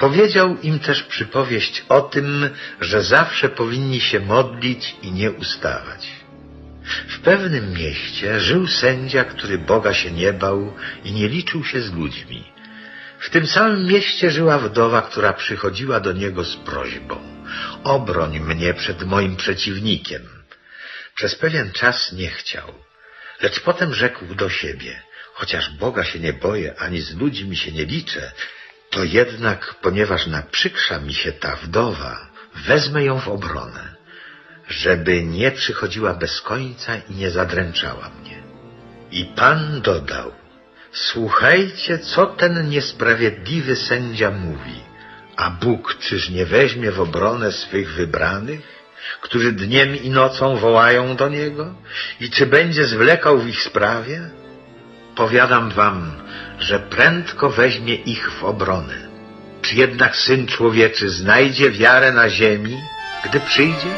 Powiedział im też przypowieść o tym, że zawsze powinni się modlić i nie ustawać. W pewnym mieście żył sędzia, który Boga się nie bał i nie liczył się z ludźmi. W tym samym mieście żyła wdowa, która przychodziła do niego z prośbą: Obroń mnie przed moim przeciwnikiem. Przez pewien czas nie chciał, lecz potem rzekł do siebie: Chociaż Boga się nie boję, ani z ludźmi się nie liczę, to jednak, ponieważ naprzykrza mi się ta wdowa, wezmę ją w obronę, żeby nie przychodziła bez końca i nie zadręczała mnie. I Pan dodał, słuchajcie, co ten niesprawiedliwy sędzia mówi, a Bóg czyż nie weźmie w obronę swych wybranych, którzy dniem i nocą wołają do Niego? I czy będzie zwlekał w ich sprawie? Powiadam wam, że prędko weźmie ich w obronę. Czy jednak Syn Człowieczy znajdzie wiarę na ziemi, gdy przyjdzie?